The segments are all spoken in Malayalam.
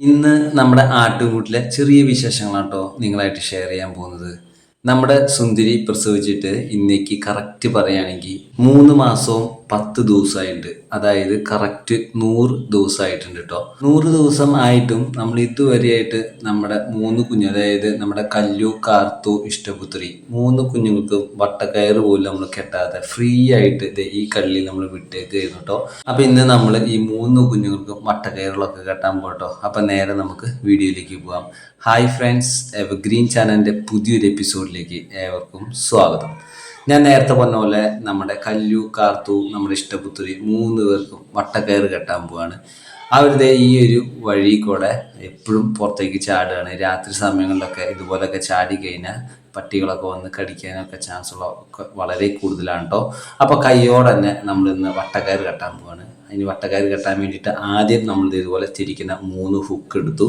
ഇന്ന് നമ്മുടെ ആട്ടുംകൂട്ടിലെ ചെറിയ വിശേഷങ്ങളാണ് കേട്ടോ നിങ്ങളായിട്ട് ഷെയർ ചെയ്യാൻ പോകുന്നത്. നമ്മുടെ സുന്ദരി പ്രസവിച്ചിട്ട് ഇന്നേക്ക് കറക്റ്റ് പറയുകയാണെങ്കിൽ മൂന്ന് മാസവും പത്ത് ദിവസമായിട്ടുണ്ട് അതായത് കറക്റ്റ് നൂറ് ദിവസമായിട്ടുണ്ട് കേട്ടോ നൂറ് ദിവസം ആയിട്ടും നമ്മൾ ഇതുവരെയായിട്ട് നമ്മുടെ മൂന്ന് കുഞ്ഞു അതായത് നമ്മുടെ കല്ലു കാർത്തു ഇഷ്ടപുത്രി മൂന്ന് കുഞ്ഞുങ്ങൾക്ക് വട്ടക്കയർ പോലും നമ്മൾ കെട്ടാതെ ഫ്രീ ആയിട്ട് ഈ കള്ളി നമ്മൾ വിട്ടേക്കായിരുന്നു കേട്ടോ അപ്പൊ ഇന്ന് നമ്മൾ ഈ മൂന്ന് കുഞ്ഞുങ്ങൾക്കും വട്ടക്കയറുകളൊക്കെ കെട്ടാൻ പോട്ടോ അപ്പൊ നേരെ നമുക്ക് വീഡിയോയിലേക്ക് പോകാം ഹായ് ഫ്രണ്ട്സ് എവർഗ്രീൻ ചാനലിന്റെ പുതിയൊരു എപ്പിസോഡിലേക്ക് ഏവർക്കും സ്വാഗതം. ഞാൻ നേരത്തെ പറഞ്ഞ പോലെ നമ്മുടെ കല്ലു കാർത്തു നമ്മുടെ ഇഷ്ടപുത്രി മൂന്ന് പേർക്കും വട്ടക്കയറ് കെട്ടാൻ പോവാണ്. അവരുടെ ഈ ഒരു വഴി കൂടെ എപ്പോഴും പുറത്തേക്ക് ചാടുകയാണ് രാത്രി സമയങ്ങളിലൊക്കെ ഇതുപോലൊക്കെ ചാടി കഴിഞ്ഞാൽ പട്ടികളൊക്കെ വന്ന് കടിക്കാനൊക്കെ ചാൻസ് ഉള്ള വളരെ കൂടുതലാണ് കേട്ടോ അപ്പോൾ കയ്യോടെ തന്നെ നമ്മൾ ഇന്ന് വട്ടക്കയറ് കെട്ടാൻ പോവാണ്. അതിന് വട്ടക്കാർ കെട്ടാൻ വേണ്ടിയിട്ട് ആദ്യം നമ്മൾ ഇതുപോലെ തിരിക്കുന്ന മൂന്ന് ഹുക്ക് എടുത്തു.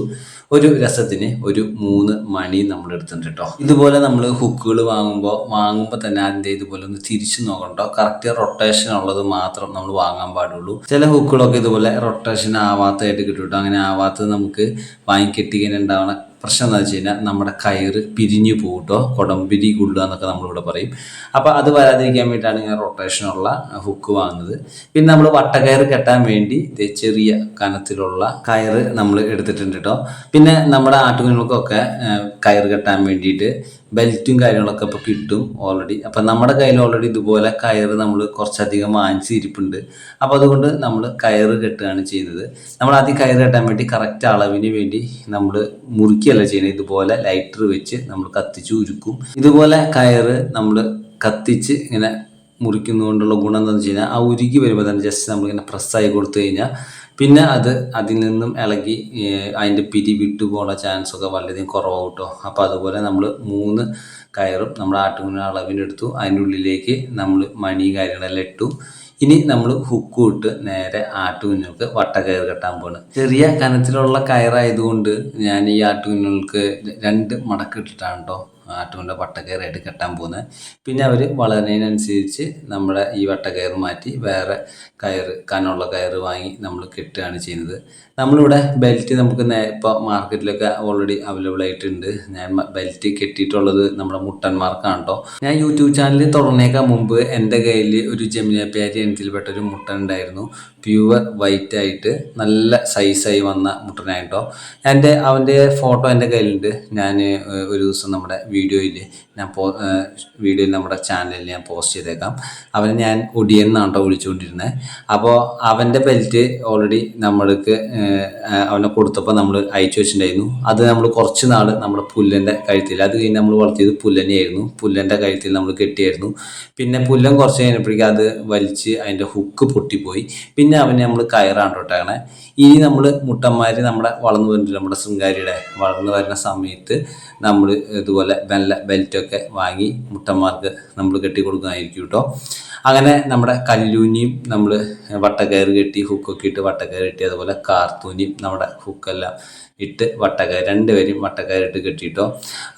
ഒരു രസത്തിന് ഒരു മൂന്ന് മണി നമ്മൾ എടുത്തിട്ടുണ്ട് കേട്ടോ ഇതുപോലെ നമ്മൾ ഹുക്കുകൾ വാങ്ങുമ്പോൾ വാങ്ങുമ്പോൾ തന്നെ അതിന്റെ ഇതുപോലെ ഒന്ന് തിരിച്ചു നോക്കണ്ടോ കറക്റ്റ് റൊട്ടേഷൻ ഉള്ളത് മാത്രം നമ്മൾ വാങ്ങാൻ പാടുള്ളൂ. ചില ഹുക്കുകളൊക്കെ ഇതുപോലെ റൊട്ടേഷൻ ആവാത്തതായിട്ട് കിട്ടും കേട്ടോ അങ്ങനെ ആവാത്തത് നമുക്ക് വാങ്ങി ഉണ്ടാവണം. ഉണ്ടാവുന്ന പ്രശ്നം എന്താ വെച്ച് കഴിഞ്ഞാൽ നമ്മുടെ കയറ് പിരിഞ്ഞു പോകട്ടോ കേട്ടോ കൊടംപിരി കൊള്ളുക എന്നൊക്കെ നമ്മളിവിടെ പറയും. അപ്പോൾ അത് വരാതിരിക്കാൻ വേണ്ടിയിട്ടാണ് ഇങ്ങനെ റൊട്ടേഷനുള്ള ഹുക്ക് വാങ്ങുന്നത്. പിന്നെ നമ്മൾ വട്ടക്കയറ് കെട്ടാൻ വേണ്ടി ചെറിയ കനത്തിലുള്ള കയറ് നമ്മൾ എടുത്തിട്ടുണ്ട് കേട്ടോ പിന്നെ നമ്മുടെ ആട്ടുകുഞ്ഞുങ്ങൾക്കൊക്കെ കയറ് കെട്ടാൻ വേണ്ടിയിട്ട് ബെൽറ്റും കാര്യങ്ങളൊക്കെ ഇപ്പോൾ കിട്ടും ഓൾറെഡി അപ്പം നമ്മുടെ കയ്യിൽ ഓൾറെഡി ഇതുപോലെ കയറ് നമ്മൾ കുറച്ചധികം വാങ്ങിച്ച് ഇരിപ്പുണ്ട് അപ്പോൾ അതുകൊണ്ട് നമ്മൾ കയറ് കെട്ടുകയാണ് ചെയ്യുന്നത്. നമ്മൾ ആദ്യം കയറ് കെട്ടാൻ വേണ്ടി കറക്റ്റ് അളവിന് വേണ്ടി നമ്മൾ മുറിക്കുകയല്ല ചെയ്യുന്നത്? ഇതുപോലെ ലൈറ്റർ വെച്ച് നമ്മൾ കത്തിച്ച് ഉരുക്കും. ഇതുപോലെ കയറ് നമ്മൾ കത്തിച്ച് ഇങ്ങനെ മുറിക്കുന്നതുകൊണ്ടുള്ള ഗുണം എന്താണെന്ന് വെച്ച് കഴിഞ്ഞാൽ ആ ഉരുകി വരുമ്പോൾ തന്നെ ജസ്റ്റ് നമ്മളിങ്ങനെ പ്രസ്സായി കൊടുത്തു കഴിഞ്ഞാൽ പിന്നെ അത് അതിൽ നിന്നും ഇളകി അതിന്റെ പിരി വിട്ടു പോകുന്ന ചാൻസ് ഒക്കെ വളരെയധികം കുറവാകും കേട്ടോ അപ്പോൾ അതുപോലെ നമ്മൾ മൂന്ന് കയറും നമ്മൾ ആട്ടുകുഞ്ഞ അളവിനെടുത്തു. അതിന്റെ ഉള്ളിലേക്ക് നമ്മൾ മണി കാര്യങ്ങളെല്ലാം ഇട്ടു. ഇനി നമ്മൾ ഹുക്ക് ഇട്ട് നേരെ ആട്ടുകുഞ്ഞുങ്ങൾക്ക് വട്ടക്കയർ കെട്ടാൻ പോണ് ചെറിയ കനത്തിലുള്ള കയറായതുകൊണ്ട് ഞാൻ ഈ ആട്ടുകുഞ്ഞുങ്ങൾക്ക് രണ്ട് മടക്ക് ഇട്ടിട്ടാണ് കേട്ടോ ആട്ടുകൊണ്ട് വട്ടക്കയറായിട്ട് കെട്ടാൻ പോകുന്നത്. പിന്നെ അവർ വളരുന്നതിനനുസരിച്ച് നമ്മുടെ ഈ വട്ടക്കയർ മാറ്റി വേറെ കയർ കനുള്ള കയർ വാങ്ങി നമ്മൾ കെട്ടുകയാണ് ചെയ്യുന്നത്. നമ്മളിവിടെ ബെൽറ്റ് നമുക്ക് ഇപ്പോൾ മാർക്കറ്റിലൊക്കെ ഓൾറെഡി അവൈലബിൾ ആയിട്ടുണ്ട്. ഞാൻ ബെൽറ്റ് കെട്ടിയിട്ടുള്ളത് നമ്മുടെ മുട്ടന്മാർക്കാണ് കേട്ടോ ഞാൻ യൂട്യൂബ് ചാനൽ തുടങ്ങിയേക്കാൻ മുമ്പ് എന്റെ കയ്യിൽ ഒരു ജമിന പേരി ഇനത്തിൽപ്പെട്ട ഒരു മുട്ടൻ ഉണ്ടായിരുന്നു. പ്യുവർ വൈറ്റ് ആയിട്ട് നല്ല സൈസായി വന്ന മുട്ടനായിട്ടോ എന്റെ അവന്റെ ഫോട്ടോ എന്റെ കയ്യിലുണ്ട്. ഞാൻ ഒരു ദിവസം നമ്മുടെ വീഡിയോയിൽ ഞാൻ പോ വീഡിയോയിൽ നമ്മുടെ ചാനലിൽ ഞാൻ പോസ്റ്റ് ചെയ്തേക്കാം. അവനെ ഞാൻ ഒടിയൻ എന്നാണ് കേട്ടോ വിളിച്ചുകൊണ്ടിരുന്നത് അപ്പോൾ അവന്റെ ബെൽറ്റ് ഓൾറെഡി നമ്മൾക്ക് അവനെ കൊടുത്തപ്പോൾ നമ്മൾ അയച്ചു വെച്ചിട്ടുണ്ടായിരുന്നു. അത് നമ്മൾ കുറച്ച് നാൾ നമ്മുടെ പുല്ലന്റെ കഴുത്തിൽ അത് കഴിഞ്ഞ് നമ്മൾ വളർത്തിയത് പുല്ലനെയായിരുന്നു. പുല്ലന്റെ കഴുത്തിൽ നമ്മൾ കെട്ടിയായിരുന്നു. പിന്നെ പുല്ലൻ കുറച്ച് കഴിഞ്ഞപ്പോഴേക്കും അത് വലിച്ച് അതിന്റെ ഹുക്ക് പൊട്ടിപ്പോയി. പിന്നെ അവനെ നമ്മൾ കയറാണ് കേട്ടോട്ടാണ് ഇനി നമ്മൾ മുട്ടന്മാർ നമ്മുടെ വളർന്നു വരുന്നില്ല നമ്മുടെ ശൃംഗാരിയുടെ വളർന്നു വരുന്ന സമയത്ത് നമ്മൾ ഇതുപോലെ നല്ല ബെൽറ്റൊക്കെ വാങ്ങി മുട്ടന്മാർക്ക് നമ്മൾ കെട്ടി കൊടുക്കുന്നതായിരിക്കും കേട്ടോ. അങ്ങനെ നമ്മുടെ കല്ലൂനിയും നമ്മൾ വട്ടക്കയറ് കെട്ടി ഹുക്കൊക്കെ ഇട്ട് വട്ടക്കയറ് കെട്ടി അതുപോലെ കാർത്തൂനിയും നമ്മുടെ ഹുക്കെല്ലാം ഇട്ട് വട്ടക്കയർ രണ്ടുപേരും വട്ടക്കയറിട്ട് കെട്ടിയിട്ടോ.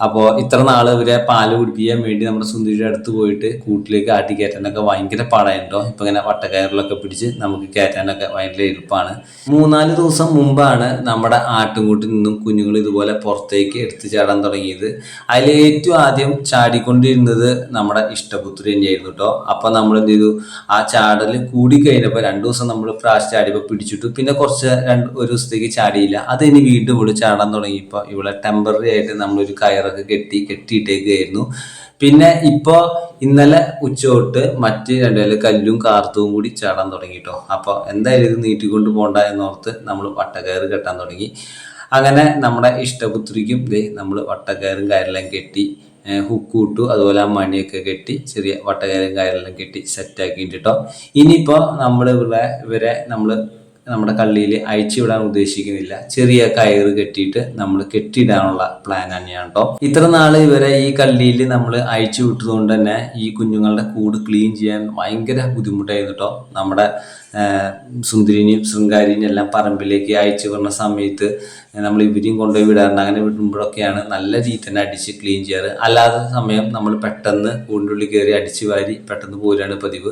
അപ്പോൾ ഇത്ര നാൾ ഇവരെ പാൽ കുടിപ്പിക്കാൻ വേണ്ടി നമ്മുടെ സുന്ദരിയുടെ അടുത്ത് പോയിട്ട് കൂട്ടിലേക്ക് ആട്ടി കയറ്റാനൊക്കെ ഭയങ്കര പാടായിട്ടോ. ഇപ്പം ഇങ്ങനെ വട്ടക്കയറിലൊക്കെ പിടിച്ച് നമുക്ക് കയറ്റാനൊക്കെ ഭയങ്കര എളുപ്പമാണ് മൂന്നാൽ ദിവസം മുമ്പാണ് നമ്മുടെ ആട്ടുംകൂട്ടിൽ നിന്നും കുഞ്ഞുങ്ങൾ ഇതുപോലെ പുറത്തേക്ക് എടുത്തു ചാടാൻ തുടങ്ങിയത്. അതിൽ ഏറ്റവും ആദ്യം ചാടിക്കൊണ്ടിരുന്നത് നമ്മുടെ ഇഷ്ടപുത്രി തന്നെയായിരുന്നു കേട്ടോ. അപ്പം നമ്മൾ എന്ത് ചെയ്തു? ആ ചാടൽ കൂടി കഴിഞ്ഞപ്പോൾ രണ്ടു ദിവസം നമ്മൾ പ്രാവശ്യം ചാടിയപ്പോൾ പിടിച്ചിട്ടു. പിന്നെ കുറച്ച് രണ്ട് ഒരു ദിവസത്തേക്ക് ചാടിയില്ല. അത് ഇനി ഇവിടെ ചാടാൻ തുടങ്ങിയപ്പോൾ ഇവിടെ ടെമ്പററി ആയിട്ട് നമ്മളൊരു കയറൊക്കെ കെട്ടി കെട്ടിയിട്ടേക്കായിരുന്നു. പിന്നെ ഇപ്പോൾ ഇന്നലെ ഉച്ച തൊട്ട് മറ്റ് രണ്ടുപേരും കല്ലും കാർത്തവും കൂടി ചാടാൻ തുടങ്ങി കേട്ടോ അപ്പോൾ എന്തായാലും ഇത് നീട്ടിക്കൊണ്ട് പോകണ്ട എന്നോർത്ത് നമ്മൾ വട്ടക്കയറ് കെട്ടാൻ തുടങ്ങി. അങ്ങനെ നമ്മുടെ ഇഷ്ടപുത്രിക്കും ദേ നമ്മൾ വട്ടക്കയറും കയറെല്ലാം കെട്ടി ഹുക്കൂട്ടു അതുപോലെ ആ മണിയൊക്കെ കെട്ടി ചെറിയ വട്ടകയറും കയറെല്ലാം കെട്ടി സെറ്റാക്കിയിട്ട് കേട്ടോ ഇനിയിപ്പോൾ നമ്മൾ ഇവിടെ ഇവരെ നമ്മൾ നമ്മുടെ കള്ളിയിൽ അയച്ചു വിടാൻ ഉദ്ദേശിക്കുന്നില്ല. ചെറിയ കയറ് കെട്ടിയിട്ട് നമ്മൾ കെട്ടിയിടാനുള്ള പ്ലാൻ തന്നെയാണ് കേട്ടോ ഇത്ര നാൾ ഇവരെ ഈ കള്ളിയിൽ നമ്മൾ അയച്ചു വിട്ടതുകൊണ്ട് തന്നെ ഈ കുഞ്ഞുങ്ങളുടെ കൂട് ക്ലീൻ ചെയ്യാൻ ഭയങ്കര ബുദ്ധിമുട്ടായിരുന്നു കേട്ടോ നമ്മുടെ സുന്ദരിനിയും ശൃംഗാരിനെയും എല്ലാം പറമ്പിലേക്ക് അയച്ചു വരുന്ന സമയത്ത് നമ്മൾ ഇവരെയും കൊണ്ടുപോയി വിടാറുണ്ട്. അങ്ങനെ വിടുമ്പോഴൊക്കെയാണ് നല്ല രീതി തന്നെ അടിച്ച് ക്ലീൻ ചെയ്യാറ്. അല്ലാത്ത സമയം നമ്മൾ പെട്ടെന്ന് കൂണ്ടുള്ളിൽ കയറി അടിച്ച് വാരി പെട്ടെന്ന് പോരാണ് പതിവ്.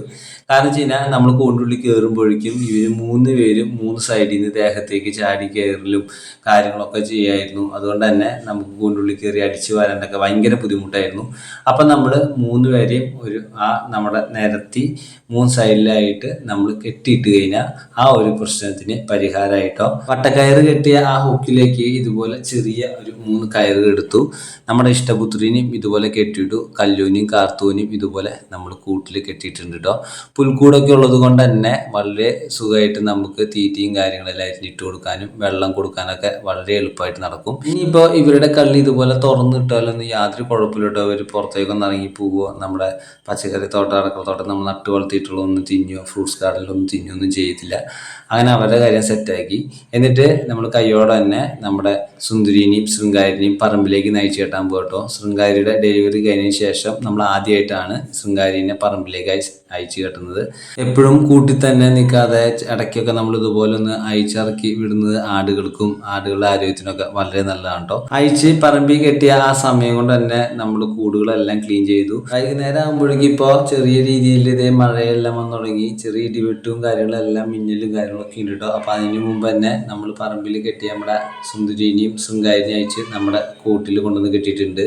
കാരണം വെച്ച് കഴിഞ്ഞാൽ നമ്മൾ കൂണ്ടുള്ളിൽ കയറുമ്പോഴേക്കും ഇവർ മൂന്ന് പേരും മൂന്ന് സൈഡിൽ നിന്ന് ദേഹത്തേക്ക് ചാടി കയറലും കാര്യങ്ങളൊക്കെ ചെയ്യായിരുന്നു. അതുകൊണ്ട് തന്നെ നമുക്ക് കൂണ്ടുള്ളിൽ കയറി അടിച്ച് വാരാനൊക്കെ ഭയങ്കര ബുദ്ധിമുട്ടായിരുന്നു. അപ്പം നമ്മൾ മൂന്ന് പേരെയും ഒരു ആ നമ്മുടെ നിരത്തി മൂന്ന് സൈഡിലായിട്ട് നമ്മൾ കെട്ടിയിട്ട് കഴിഞ്ഞാൽ ആ ഒരു പ്രശ്നത്തിന് പരിഹാരമായിട്ടോ വട്ടക്കയറ് കെട്ടിയ ആ ഹുക്കിലേക്ക് ഇതുപോലെ ചെറിയ ഒരു മൂന്ന് കയറ് എടുത്തു. നമ്മുടെ ഇഷ്ടപുത്രിനെയും ഇതുപോലെ കെട്ടിയിട്ടു കല്ലൂനിയും കാർത്തൂനെയും ഇതുപോലെ നമ്മൾ കൂട്ടിൽ കെട്ടിയിട്ടുണ്ട് കേട്ടോ പുൽക്കൂടൊക്കെ ഉള്ളത് കൊണ്ട് തന്നെ വളരെ സുഖമായിട്ട് നമുക്ക് തീറ്റയും കാര്യങ്ങളെല്ലാം ഇട്ട് കൊടുക്കാനും വെള്ളം കൊടുക്കാനൊക്കെ വളരെ എളുപ്പമായിട്ട് നടക്കും. ഇനിയിപ്പോൾ ഇവരുടെ കള്ളി ഇതുപോലെ തുറന്നിട്ടാലൊന്നും യാതൊരു കുഴപ്പമില്ല ഒരു അവർ പുറത്തേക്കൊന്നും ഇറങ്ങി പോവുക നമ്മുടെ പച്ചക്കറി തോട്ടം അടക്കളത്തോട്ടം നമ്മൾ നട്ടു വളർത്തിയിട്ടുള്ളതൊന്നും തിന്നോ ഫ്രൂട്ട്സ് ഗാർഡനിലൊന്നും തിന്നൊന്നും ചെയ്യത്തില്ല. അങ്ങനെ അവരുടെ കാര്യം സെറ്റാക്കി എന്നിട്ട് നമ്മൾ കയ്യോടെ തന്നെ നമ്മുടെ സുന്ദരിനെയും ശൃംഗാരിനെയും പറമ്പിലേക്ക് നയിച്ചു കെട്ടാൻ പോകട്ടോ. ശൃംഗാരിയുടെ ഡെലിവറി കഴിഞ്ഞതിന് ശേഷം നമ്മൾ ആദ്യമായിട്ടാണ് ശൃംഗാരിനെ പറമ്പിലേക്ക് അയച്ച് കെട്ടുന്നത്. എപ്പോഴും കൂട്ടി തന്നെ നിൽക്കാതെ ഇടയ്ക്കൊക്കെ നമ്മൾ ഇതുപോലെ ഒന്ന് അയച്ചിറക്കി വിടുന്നത് ആടുകൾക്കും ആടുകളുടെ ആരോഗ്യത്തിനൊക്കെ വളരെ നല്ലതാണ് കേട്ടോ. അയച്ച് പറമ്പിൽ കെട്ടിയ ആ സമയം കൊണ്ട് തന്നെ നമ്മൾ കൂടുകളെല്ലാം ക്ലീൻ ചെയ്തു. വൈകുന്നേരം ആകുമ്പോഴേക്കും ഇപ്പോൾ ചെറിയ രീതിയിൽ ഇതേ മഴയെല്ലാം വന്നു തുടങ്ങി. ചെറിയ ഇടിവെട്ടും കാര്യങ്ങളെല്ലാം മിന്നലും കാര്യങ്ങളൊക്കെ ഉണ്ട് കേട്ടോ. അപ്പോൾ അതിന് മുമ്പ് തന്നെ നമ്മൾ പറമ്പിൽ കെട്ടിയ നമ്മുടെ സുന്ദരിനെയും ശൃംഗാരിനെയും അയച്ച് നമ്മുടെ കൂട്ടിൽ കൊണ്ടുവന്ന് കെട്ടിയിട്ടുണ്ട്.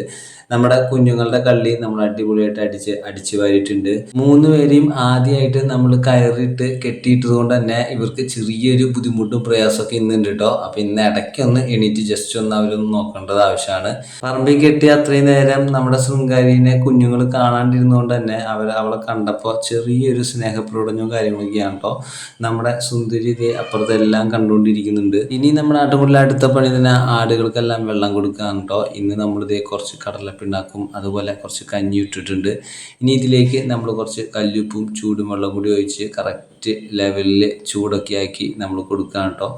നമ്മുടെ കുഞ്ഞുങ്ങളുടെ കള്ളി നമ്മൾ അടിപൊളിയായിട്ട് അടിച്ച് അടിച്ചു വാരിയിട്ടുണ്ട്. മൂന്ന് പേരെയും ആദ്യമായിട്ട് നമ്മൾ കയറിയിട്ട് കെട്ടിയിട്ടത് കൊണ്ട് തന്നെ ഇവർക്ക് ചെറിയൊരു ബുദ്ധിമുട്ടും പ്രയാസമൊക്കെ ഇന്നുണ്ട് കേട്ടോ അപ്പൊ ഇന്ന് ഇടയ്ക്കൊന്ന് എണീറ്റ് ജസ്റ്റ് ഒന്ന് അവരൊന്ന് നോക്കേണ്ടത് ആവശ്യമാണ്. പറമ്പിൽ കെട്ടി അത്രയും നേരം നമ്മുടെ ശൃംഗാരിനെ കുഞ്ഞുങ്ങൾ കാണാണ്ടിരുന്നുകൊണ്ട് തന്നെ അവർ അവളെ കണ്ടപ്പോൾ ചെറിയൊരു സ്നേഹപ്രകടനവും കാര്യങ്ങളൊക്കെയാണ് കേട്ടോ നമ്മുടെ സുന്ദരി അപ്പുറത്തെ അപ്പുറത്തെല്ലാം കണ്ടുകൊണ്ടിരിക്കുന്നുണ്ട്. ഇനി നമ്മുടെ ആട്ടുകുള്ളിൽ അടുത്ത പണി തന്നെ ആടുകൾക്കെല്ലാം വെള്ളം കൊടുക്കുകയാണ് കേട്ടോ ഇന്ന് നമ്മളിതേ കുറച്ച് കടലപ്പിണ്ണാക്കും അതുപോലെ കുറച്ച് കഞ്ഞി ഇട്ടിട്ടുണ്ട്. ഇനി ഇതിലേക്ക് നമ്മൾ കുറച്ച് കല്ലുപ്പും ചൂടും വെള്ളം കൂടി ഒഴിച്ച് കറക്റ്റ് ലെവലിൽ ചൂടൊക്കെ ആക്കി നമ്മൾ കൊടുക്കുക കേട്ടോ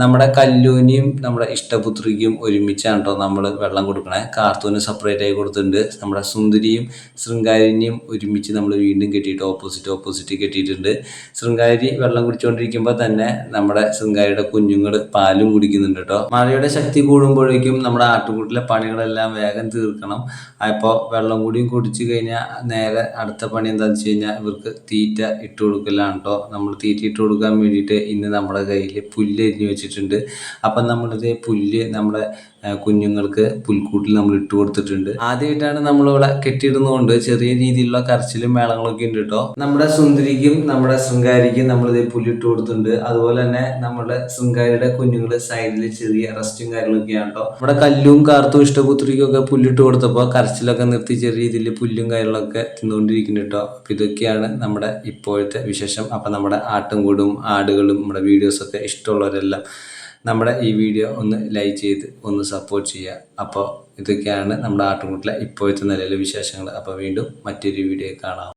നമ്മുടെ കല്ലൂനിയും നമ്മുടെ ഇഷ്ടപുത്രിക്കും ഒരുമിച്ചാണ് കേട്ടോ നമ്മൾ വെള്ളം കൊടുക്കണേ. കാർത്തൂന് സെപ്പറേറ്റ് ആയി കൊടുത്തിട്ടുണ്ട്. നമ്മുടെ സുന്ദരിയും ശൃംഗാരിനെയും ഒരുമിച്ച് നമ്മൾ വീണ്ടും കെട്ടിയിട്ട് ഓപ്പോസിറ്റ് ഓപ്പോസിറ്റ് കെട്ടിയിട്ടുണ്ട്. ശൃംഗാരി വെള്ളം കുടിച്ചുകൊണ്ടിരിക്കുമ്പോൾ തന്നെ നമ്മുടെ ശൃംഗാരിയുടെ കുഞ്ഞുങ്ങൾ പാലും കുടിക്കുന്നുണ്ട് കേട്ടോ മഴയുടെ ശക്തി കൂടുമ്പോഴേക്കും നമ്മുടെ ആട്ടുകൂട്ടിലെ പണികളെല്ലാം വേഗം തീർക്കണം. അപ്പോൾ വെള്ളം കൂടിയും കുടിച്ചു കഴിഞ്ഞാൽ നേരെ അടുത്ത പണി എന്താണെന്ന് വെച്ച് കഴിഞ്ഞാൽ ഇവർക്ക് തീറ്റ ഇട്ട് കൊടുക്കലാണ് കേട്ടോ നമ്മൾ തീറ്റ ഇട്ട് കൊടുക്കാൻ വേണ്ടിയിട്ട് ഇന്ന് നമ്മുടെ കയ്യിൽ പുല്ല് എരിഞ്ഞു വെച്ചിട്ടുണ്ട്. അപ്പം നമ്മളിത് പുല്ല് നമ്മുടെ കുഞ്ഞുങ്ങൾക്ക് പുൽക്കൂട്ടിൽ നമ്മൾ ഇട്ട് കൊടുത്തിട്ടുണ്ട്. ആദ്യമായിട്ടാണ് നമ്മളിവിടെ കെട്ടിയിടുന്നതുകൊണ്ട് ചെറിയ രീതിയിലുള്ള കരച്ചിലും മേളങ്ങളൊക്കെ ഉണ്ട് കേട്ടോ. നമ്മുടെ സുന്ദരിക്കും നമ്മുടെ ശൃംഗാരിക്കും നമ്മളിത് പുല്ലിട്ട് കൊടുത്തിട്ടുണ്ട്. അതുപോലെ തന്നെ നമ്മുടെ ശൃംഗാരിയുടെ കുഞ്ഞുങ്ങൾ സൈഡിൽ ചെറിയ റെസ്റ്റും കാര്യങ്ങളൊക്കെയാണ് കേട്ടോ. നമ്മുടെ കല്ലും കാർത്തും ഇഷ്ടപുത്രിക്കും ഒക്കെ പുല്ലിട്ട് കൊടുത്തപ്പോൾ കരച്ചിലൊക്കെ നിർത്തി ചെറിയ രീതിയിൽ പുല്ലും കാര്യങ്ങളൊക്കെ തിന്നുകൊണ്ടിരിക്കുന്നു കേട്ടോ. അപ്പോൾ ഇതൊക്കെയാണ് നമ്മുടെ ഇപ്പോഴത്തെ വിശേഷം. അപ്പം നമ്മുടെ ആട്ടും കൂടും ആടുകളും നമ്മുടെ വീഡിയോസൊക്കെ ഇഷ്ടമുള്ളവരെല്ലാം നമ്മുടെ ഈ വീഡിയോ ഒന്ന് ലൈക്ക് ചെയ്ത് ഒന്ന് സപ്പോർട്ട് ചെയ്യുക. അപ്പോൾ ഇതൊക്കെയാണ് നമ്മുടെ ആട്ടുംകൂട്ടിലെ ഇപ്പോഴത്തെ നിലയിലെ വിശേഷങ്ങൾ. അപ്പോൾ വീണ്ടും മറ്റൊരു വീഡിയോ കാണാം.